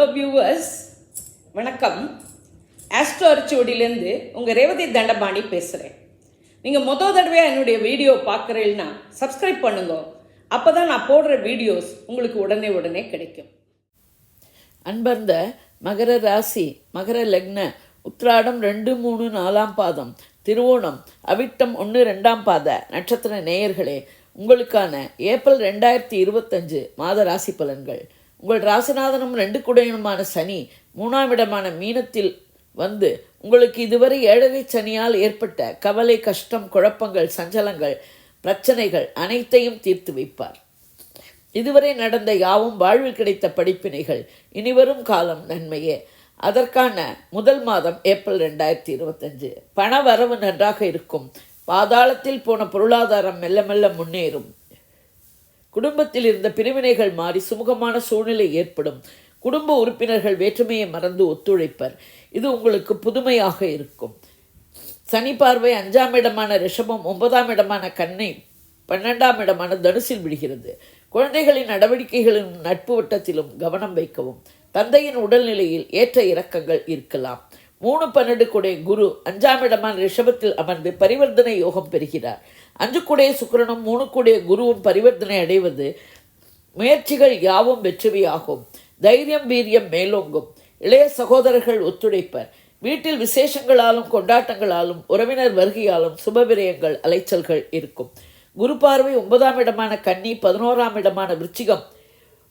Hello viewers வணக்கம். Astro அரிச்சோடியிலேருந்து உங்கள் ரேவதி தண்டபாணி பேசுகிறேன் நீங்கள் மொதல் தடவையாக என்னுடைய வீடியோ பார்க்குறீங்கன்னா சப்ஸ்கிரைப் பண்ணுங்க. அப்போ தான் நான் போடுற வீடியோஸ் உங்களுக்கு உடனே உடனே கிடைக்கும். அன்பர்ந்த மகர ராசி மகர லக்ன உத்ராடம் ரெண்டு மூணு நாலாம் பாதம் திருவோணம் அவிட்டம் ஒன்று ரெண்டாம் பாத நட்சத்திர நேயர்களே உங்களுக்கான ஏப்ரல் ரெண்டாயிரத்தி இருபத்தஞ்சு மாத ராசி பலன்கள். உங்கள் ராசிநாதனும் ரெண்டு குடையனுமான சனி மூணாம் இடமான மீனத்தில் வந்து உங்களுக்கு இதுவரை ஏழரை சனியால் ஏற்பட்ட கவலை கஷ்டம் குழப்பங்கள் சஞ்சலங்கள் பிரச்சனைகள் அனைத்தையும் தீர்த்து வைப்பார். இதுவரை நடந்த யாவும் வாழ்வில் கிடைத்த படிப்பினைகள் இனிவரும் காலம் நன்மையே. அதற்கான முதல் மாதம் ஏப்ரல் ரெண்டாயிரத்தி இருபத்தஞ்சு. பண வரவு நன்றாக இருக்கும். பாதாளத்தில் போன பொருளாதாரம் மெல்ல மெல்ல முன்னேறும். குடும்பத்தில் இருந்த பிரிவினைகள் மாறி சுமூகமான சூழ்நிலை ஏற்படும். குடும்ப உறுப்பினர்கள் வேற்றுமையை மறந்து ஒத்துழைப்பர். இது உங்களுக்கு புதுமையாக இருக்கும். சனி பார்வை அஞ்சாம் இடமான ரிஷபம் ஒன்பதாம் இடமான கண்ணை பன்னெண்டாம் இடமான தனுசில் விடுகிறது குழந்தைகளின் நடவடிக்கைகளிலும் நட்பு வட்டத்திலும் கவனம் வைக்கவும். தந்தையின் உடல்நிலையில் ஏற்ற இறக்கங்கள் இருக்கலாம். மூணு பன்னெண்டு குரு அஞ்சாம் இடமான ரிஷபத்தில் அமர்ந்து பரிவர்த்தனை யோகம் பெறுகிறார். அஞ்சு கூடைய சுக்கிரனும் மூணு கூடைய குருவும் பரிவர்த்தனை அடைவது முயற்சிகள் யாவும் வெற்றியாகும். தைரியம் வீரியம் மேலோங்கும். இளைய சகோதரர்கள் ஒத்துழைப்பர். வீட்டில் விசேஷங்களாலும் கொண்டாட்டங்களாலும் உறவினர் வருகையாலும் சுபவிரயங்கள் அலைச்சல்கள் இருக்கும். குரு பார்வை ஒன்பதாம் இடமான கன்னி பதினோராம் இடமான விருச்சிகம்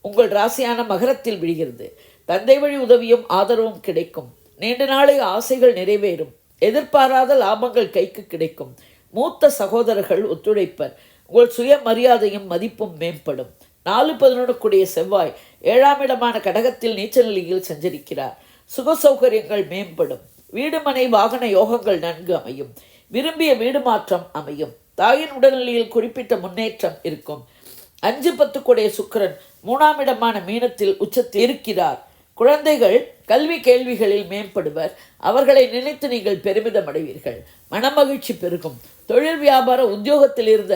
உங்கள் ராசியான மகரத்தில் விழுகிறது. தந்தை வழி உதவியும் ஆதரவும் கிடைக்கும். நீண்ட நாளை ஆசைகள் நிறைவேறும். எதிர்பாராத லாபங்கள் கைக்கு கிடைக்கும். மூத்த சகோதரர்கள் ஒத்துழைப்பர். உங்கள் சுயமரியாதையும் மதிப்பும் மேம்படும். நாலு பதினொன்று கூடிய செவ்வாய் ஏழாம் இடமான கடகத்தில் நீச்சல் நிலையில் சஞ்சரிக்கிறார். சுக சௌகரியங்கள் மேம்படும். வீடு மனை வாகன யோகங்கள் நன்கு அமையும். விரும்பிய வீடு மாற்றம் அமையும். தாயின் உடல்நிலையில் குறிப்பிட்ட முன்னேற்றம் இருக்கும். அஞ்சு பத்து கூடிய சுக்கிரன் மூணாம் இடமான மீனத்தில் உச்சத்தில் இருக்கிறார். குழந்தைகள் கல்வி கேள்விகளில் மேம்படுவர். அவர்களை நினைத்து நீங்கள் பெருமிதம் அடைவீர்கள் மனமகிழ்ச்சி பெருகும். தொழில் வியாபார உத்தியோகத்தில் இருந்த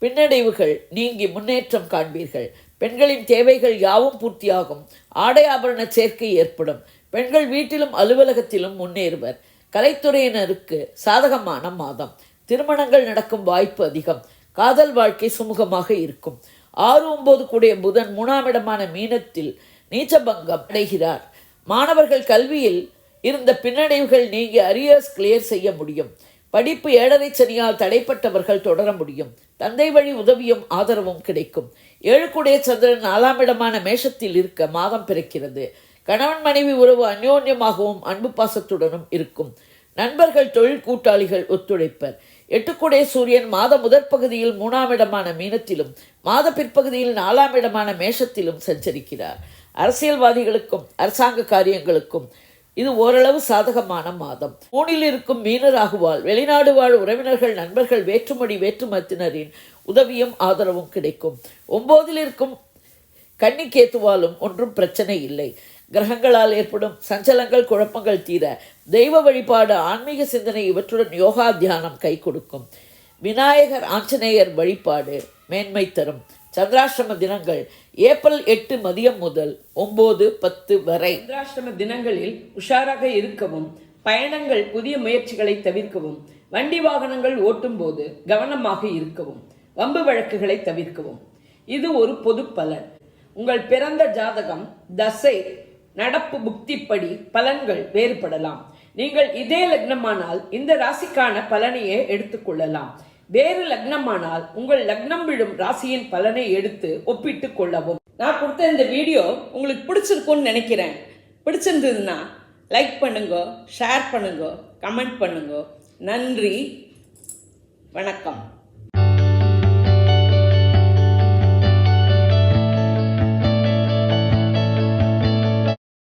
பின்னடைவுகள் நீங்கி முன்னேற்றம் காண்பீர்கள். பெண்களின் தேவைகள் யாவும் பூர்த்தியாகும். ஆடை ஆபரண சேர்க்கை ஏற்படும். பெண்கள் வீட்டிலும் அலுவலகத்திலும் முன்னேறுவர். கலைத்துறையினருக்கு சாதகமான மாதம். திருமணங்கள் நடக்கும் வாய்ப்பு அதிகம். காதல் வாழ்க்கை சுமூகமாக இருக்கும். ஆறு ஒன்பது கூடிய புதன் மூணாம் இடமான மீனத்தில் நீச்சபங்கம் அடைகிறார். மாணவர்கள் கல்வியில் இருந்த பின்னடைவுகள் நீங்கி அரியர்ஸ் கிளியர் செய்ய முடியும். படிப்பு ஏழரை சனியால் தடைப்பட்டவர்கள் தொடர முடியும். தந்தை வழி உதவியும் ஆதரவும் கிடைக்கும். ஏழுக்குடைய சந்திரன் நாலாம் இடமான மேஷத்தில் இருக்க மாதம் பிறக்கிறது. கணவன் மனைவி உறவு அந்யோன்யமாகவும் அன்பு பாசத்துடனும் இருக்கும். நண்பர்கள் தொழில் கூட்டாளிகள் ஒத்துழைப்பர். எட்டுக்குடைய சூரியன் மாத முதற் பகுதியில் மூணாம் இடமான மீனத்திலும் மாத பிற்பகுதியில் நாலாம் இடமான மேஷத்திலும் சஞ்சரிக்கிறார். அரசியல்வாதிகளுக்கும் அரசாங்க காரியங்களுக்கும் இது ஓரளவு சாதகமான மாதம். மூனில் இருக்கும் மீனராகுவால் வெளிநாடு வாழ் உறவினர்கள் நண்பர்கள் வேற்றுமொழி வேற்றுமத்தினரின் உதவியும் ஆதரவும் கிடைக்கும். ஒம்போதில் இருக்கும் கன்னிக்கேத்துவாலும் ஒன்றும் பிரச்சனை இல்லை. கிரகங்களால் ஏற்படும் சஞ்சலங்கள் குழப்பங்கள் தீர தெய்வ வழிபாடு ஆன்மீக சிந்தனை இவற்றுடன் யோகா தியானம் கை கொடுக்கும். விநாயகர் ஆஞ்சநேயர் வழிபாடு மேன்மை தரும். சந்திராஷ்டிரம தினங்கள் ஏப்ரல் எட்டு மதியம் முதல் ஒம்பது பத்து வரை. சந்திராஷ்டிரம தினங்களில் உஷாராக இருக்கவும் பயணங்கள் புதிய முயற்சிகளை தவிர்க்கவும் வண்டி வாகனங்கள் ஓட்டும் போது கவனமாக இருக்கவும் வம்பு வழக்குகளை தவிர்க்கவும். இது ஒரு பொது பலன். உங்கள் பிறந்த ஜாதகம் தசை நடப்பு புக்திப்படி பலன்கள் வேறுபடலாம். நீங்கள் இதே லக்னமானால் இந்த ராசிக்கான பலனையே எடுத்துக்கொள்ளலாம் வேறு லக்னமானால் உங்கள் லக்னம் விழும் ராசியின் பலனை எடுத்து ஒப்பிட்டு கொள்ளவும். நான் கொடுத்த இந்த வீடியோ உங்களுக்கு பிடிச்சிருக்கும்னு நினைக்கிறேன். பிடிச்சிருந்ததுன்னா லைக் பண்ணுங்க ஷேர் பண்ணுங்க கமெண்ட் பண்ணுங்க. நன்றி வணக்கம்.